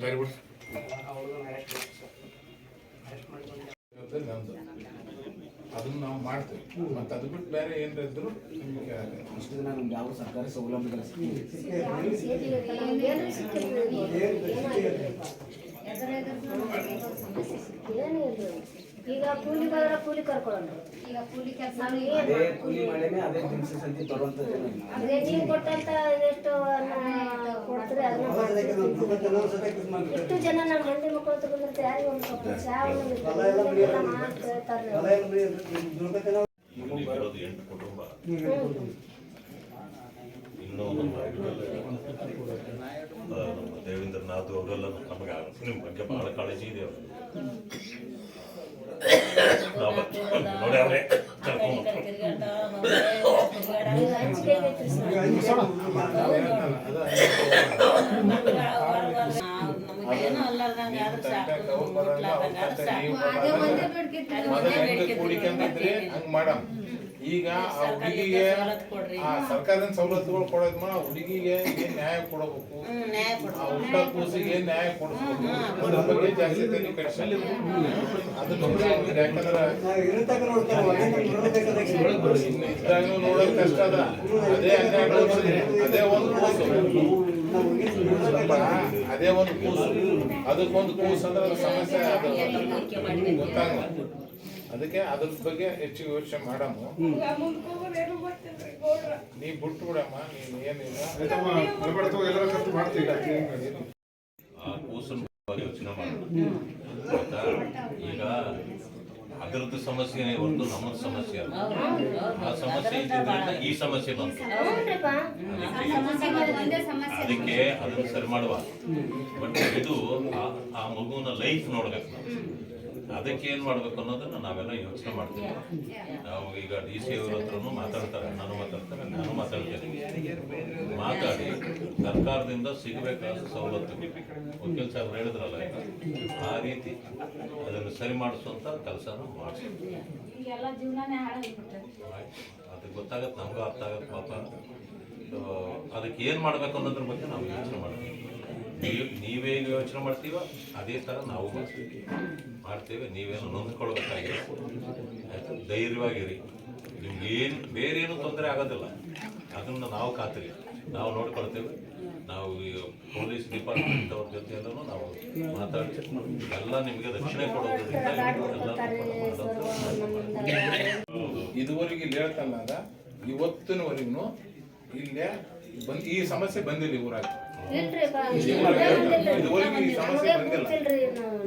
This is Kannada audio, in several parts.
ಬೇರೆ ಬಿಡು ಜವಾಬ್ದಾರಿ ನಮ್ದು ಅದನ್ನ ನಾವು ಮಾಡ್ತೇವೆ. ಮತ್ತೆ ಅದು ಬಿಟ್ಟು ಬೇರೆ ಏನಾರ ಇದ್ರು ನಿಮಗೆ ಇಷ್ಟು ದಿನ ನಮ್ಗೆ ಯಾವ ಸರ್ಕಾರಿ ಸೌಲಭ್ಯಗಳು ಏನು ಇಲ್ಲ ಕೂಲಿ ಕರ್ಕೊಳ್ಳೋಣ. ಈಗ ಕೂಲಿ ಕೆಲಸ ಅದೇ ಕೂಲಿ ಮಾಡೇನೆ ಅದೇ ದಿನಸಿ ಸಂತಿ ತರುವಂತ ಜನ ಇಲ್ಲ. ಅದೇ ನೀವು ಕೊಟ್ಟಂತ ಎಷ್ಟು ಕೊಡ್ತಾರೆ ಅದನ್ನ ಎಷ್ಟು ಜನ ನಮ್ಮ ಮಂದಿ ಮಕ್ಕಳು ತಗೊಂಡಿರ್ತಾರೆ ಯಾರಿಗೂ ಒಂದು ಸ್ವಲ್ಪ ಚಾ ಒಂದು ಮಾತು ಹೇಳ್ತಾರೆ ಇರೋದು ಎಂಟು ಕುಟುಂಬ. ಇನ್ನೂ ನಮ್ಮ ಆ, ನಮ್ಮ ದೇವೇಂದ್ರನಾಥ್ ಅವರೆಲ್ಲ ನಮಗೆ ನಿಮ್ಮ ಬಗ್ಗೆ ಬಹಳ ಕಾಳಜಿ ಇದೆ ಅವ್ರಿಗೆ. ನೋಡಿ ಅವರೇ ಕರ್ಕೊಂಡು ಮೊದಲು ಹೆಂಗೆ ಕೂಡಿಕೊಂಡಿದ್ರಿ? ಹಂಗ್ ಮಾಡಮ್. ಈಗ ಆ ಹುಡುಗಿಗೆ ಆ ಸರ್ಕಾರದ ಸವಲತ್ತುಗಳು ಕೊಡೋದ್ ಮಾಡ ಹುಡುಗಿಗೆ ಏನ್ ನ್ಯಾಯ ಕೊಡಬೇಕು? ಆ ಊಟ ಕೂಸಿಗೆ ನ್ಯಾಯ ಕೊಡಬೇಕು ಅದ್ರ ಬಗ್ಗೆ ಜಾಸ್ತಿ ತಲೆ ಕಟ್ಸಲ್ಲಿ ಅದು ನೋಡ್ರಿ ಯಾಕಂದ್ರ ನೋಡೋದ್ ಕಷ್ಟ ಅದ. ಅದೇ ಹನ್ನೆರಡು ಅದೇ ಒಂದು ಕೂಸು. ಅದೇ ಒಂದು ಕೂಸು. ಅದಕ್ಕೊಂದು ಕೂಸು ಅಂದ್ರೆ ಅದ್ರ ಸಮಸ್ಯೆ ಅದು. ಗೊತ್ತಾಗಲ್ಲ. ಅದಕ್ಕೆ ಅದ್ರ ಬಗ್ಗೆ ಹೆಚ್ಚು ಯೋಚನೆ ಮಾಡಮ್ಮ. ನೀ ಬಿಟ್ಟು ಬಿಡಮ್ಮ ನೀನ್ ಏನಿಲ್ಲ. ಆ ಕೂಸನ ಬಗ್ಗೆ ಯೋಚನೆ ಮಾಡೋಣ ಈಗ ಅದರದ್ದು ಸಮಸ್ಯೆನೇ ಒಂದು ನಮ್ಮ ಸಮಸ್ಯೆ ಅಲ್ಲ. ಆ ಸಮಸ್ಯೆ ಇದ್ದಿದ್ರಿಂದ ಈ ಸಮಸ್ಯೆ ಬಂತು. ಅದಕ್ಕೆ ಅದನ್ನು ಸರಿ ಮಾಡುವ. ಬಟ್ ಇದು ಆ- ಮಗುವಿನ ಲೈಫ್ ನೋಡ್ಬೇಕು ಅದಕ್ಕೆ ಏನ್ ಮಾಡ್ಬೇಕು ಅನ್ನೋದನ್ನ ನಾವೆಲ್ಲ ಯೋಚನೆ ಮಾಡ್ತೀವಿ. ನಾವು ಈಗ ಡಿ ಸಿ ಅವ್ರ ಹತ್ರನು ಮಾತಾಡ್ತಾರೆ, ನಾನು ಮಾತಾಡ್ತಾರೆ, ನಾನು ಮಾತಾಡ್ತೇನೆ. ಮಾತಾಡಿ ಸರ್ಕಾರದಿಂದ ಸಿಗಬೇಕಾದ ಸವಲತ್ತು ವಕೀಲ್ ಸಾಹೇಬ್ರು ಹೇಳಿದ್ರಲ್ಲ ಆ ರೀತಿ ಅದನ್ನು ಸರಿ ಮಾಡಿಸುವಂತ ಕೆಲಸನ ಮಾಡಿಸ್ತೀವಿ ಅದು ಗೊತ್ತಾಗತ್ತೆ ನಮಗೂ ಅರ್ಥ ಆಗತ್ತೆ ಪಾಪ. ಅದಕ್ಕೆ ಏನು ಮಾಡ್ಬೇಕು ಅನ್ನೋದ್ರ ಬಗ್ಗೆ ನಾವು ಯೋಚನೆ ಮಾಡ್ತೀವಿ. ನೀವು ನೀವೇ ಯೋಚನೆ ಮಾಡ್ತೀವ ಅದೇ ಥರ ನಾವು ಮಾಡ್ತೀವಿ. ನೀವೇನು ನೊಂದ್ಕೊಳ್ಬೇಕಾಗಿದೆ ಆಯಿತು? ಧೈರ್ಯವಾಗಿರಿ. ಏನು ಬೇರೆ ಏನು ತೊಂದರೆ ಆಗೋದಿಲ್ಲ. ಅದನ್ನು ನಾವು ಖಾತ್ರಿ ನಾವು ನೋಡ್ಕೊಳ್ತೇವೆ. ನಾವು ಈ ಪೊಲೀಸ್ ಡಿಪಾರ್ಟ್ಮೆಂಟ್ ಅವ್ರ ಜೊತೆ ಎಲ್ಲನೂ ನಾವು ಮಾತಾಡಿ ಎಲ್ಲ ನಿಮಗೆ ರಕ್ಷಣೆ ಕೊಡೋದ್ರಿಂದ ಇದುವರೆಗೆ ಇಲ್ಲಿ ಹೇಳ್ತಾನಾಗ ಇವತ್ತಿನವರೆಗೂ ಇಲ್ಲೇ ಬಂದ್ ಈ ಸಮಸ್ಯೆ ಬಂದಿಲ್ಲ ಊರಾಗ. ಇದುವರೆಗೆ ಈ ಸಮಸ್ಯೆ ಬಂದಿಲ್ಲ.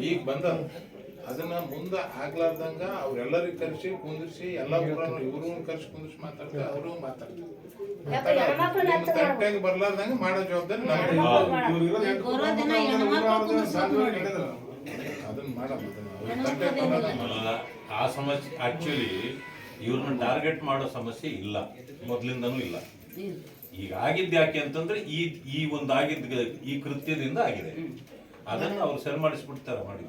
ಈಗ ಬಂದ ಅದನ್ನ ಮುಂದೆ ಆಗ್ಲಾರ್ದಂಗ ಅವ್ರೆಲ್ಲರಿಗೂ ಕರೆಸಿ ಕುಂದಿರ್ಸಿ ಎಲ್ಲ ಊರನ್ನು ಇವರು ಕರೆಸಿ ಕುಂದಿರ್ಸಿ ಮಾತಾಡ್ತಾರೆ. ಅವರು ಮಾತಾಡ್ತಾರೆ ಬರ್ಲಾರ್ದಂಗ ಮಾಡೋ ಜವಾಬ್ದಾರಿ ಅದನ್ನ ಅಲ್ಲ, ಆ ಸಮಸ್ಯೆ ಆಕ್ಚುಲಿ ಇವ್ರನ್ನ ಟಾರ್ಗೆಟ್ ಮಾಡೋ ಸಮಸ್ಯೆ ಇಲ್ಲ. ಮೊದ್ಲಿಂದನೂ ಇಲ್ಲ. ಈಗ ಆಗಿದ್ದ ಯಾಕೆ ಅಂತಂದ್ರೆ ಈ ಈ ಒಂದು ಆಗಿದ್ದ ಈ ಕೃತ್ಯದಿಂದ ಆಗಿದೆ. ಅದನ್ನ ಅವ್ರು ಸರಿ ಮಾಡಿಸ್ಬಿಡ್ತಾರೆ ಮಾಡಿ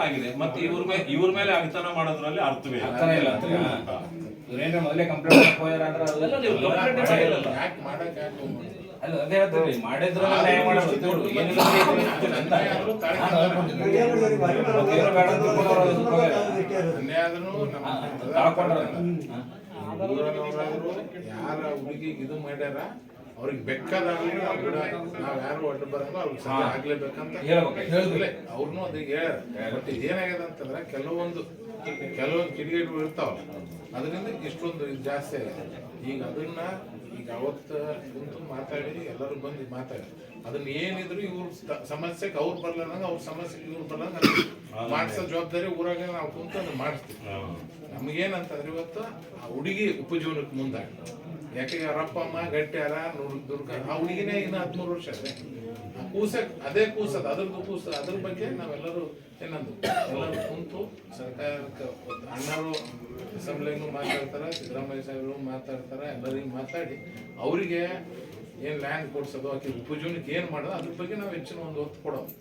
ಆಗಿದೆ. ಮತ್ತೆ ಇವ್ರ ಮೇಲೆ ಇವ್ರ ಮೇಲೆ ಆಗ್ತಾನ ಮಾಡೋದ್ರಲ್ಲಿ ಅರ್ಥವೇ ಇಲ್ಲ. ಅರ್ಥನೇ ಇಲ್ಲ. ಇವ್ರೇನ್ರ ಮೊದಲೇ ಕಂಪ್ಲೇಂಟ್ ಹೋಗ್ಯಾರ ಅಂದ್ರೆ ಅದು- ನೀವು. ಯಾಕೆ ಮಾಡಕ್ ಅಲ್ಲ ಮಾಡಿದ್ರ ನ್ಯಾಯ ಏನಿಲ್ಲ ಅಂತ ಯಾರ ಹುಡುಗಿಗೆ ಇದು ಮಾಡ್ಯಾರ ಅವ್ರಿಗೆ ಬೆಕ್ಕದಾಗ್ಲಿ ಬಿಡ ನಾವ್ ಯಾರು ಒಡ್ಡ ಬರಲ್ಲ ಅವ್ರಿಗೆ ಸಹ ಆಗ್ಲೇಬೇಕಂತ ಹೇಳ್ಬೇಕು. ಹೇಳಿದ್ಲೆ ಅವ್ರನ್ನೂ ಅದಕ್ಕೆ ಹೇಳ್ಯಾರ ಬಟ್ ಇದೇನಾಗ್ಯದ ಅಂತಂದ್ರೆ ಕೆಲವೊಂದು ಕೆಲವೊಂದು ಕಿಡಿಗೇಡಿಗಳು ಇರ್ತಾವ. ಅದರಿಂದ ಇಷ್ಟೊಂದು ಇದು ಜಾಸ್ತಿ ಆಗಿದೆ. ಈಗ ಅದನ್ನ ಈಗ ಅವತ್ತು ಕುಂತು ಮಾತಾಡಿ ಎಲ್ಲರೂ ಬಂದು ಮಾತಾಡಿ. ಅದನ್ನ ಏನಿದ್ರು ಇವ್ರ ಸಮಸ್ಯೆಗೆ ಅವ್ರು ಬರ್ಲಾರ್ದಂಗ ಅವ್ರ ಸಮಸ್ಯೆಗೆ ಇವ್ರು ಬರ್ಲಾರ್ದಂಗ ಮಾಡಿಸೋ ಜವಾಬ್ದಾರಿ ಊರಾಗ ನಾವು ಕುಂತು ಅದನ್ನ ಮಾಡಿಸ್ತೀವಿ. ನಮಗೇನಂತಂದ್ರೆ ಇವತ್ತು ಆ ಹುಡುಗಿ ಉಪಜೀವನಕ್ಕೆ ಮುಂದಾಗ. ಯಾಕೆ ಅರಪ್ಪ ಅಮ್ಮ ಗಟ್ಟಿಯಾರ ದುರ್ಗ ಹುಡುಗಿನೇ ಇನ್ನು ಹದಿಮೂರು ವರ್ಷ ಅದೇ. ಕೂಸ, ಅದೇ ಕೂಸದ, ಅದ್ರದ್ದು ಕೂಸ, ಅದ್ರ ಬಗ್ಗೆ ನಾವೆಲ್ಲರೂ ಏನಂದು, ಎಲ್ಲರೂ ಕುಂತು ಸರ್ಕಾರಕ್ಕೆ ಅಣ್ಣರು ಅಸೆಂಬ್ಲಿನು ಮಾತಾಡ್ತಾರೆ, ಸಿದ್ದರಾಮಯ್ಯ ಸಾಹೇಬರು ಮಾತಾಡ್ತಾರೆ, ಎಲ್ಲರಿಗೂ ಮಾತಾಡಿ, ಅವರಿಗೆ ಏನು ಲ್ಯಾಂಡ್ ಕೊಡ್ಸೋದು, ಆಕೆ ಉಪಜೀವನಕ್ಕೆ ಏನು ಮಾಡೋದು, ಅದ್ರ ಬಗ್ಗೆ ನಾವು ಹೆಚ್ಚಿನ ಒಂದು ಒತ್ತು ಕೊಡೋದು.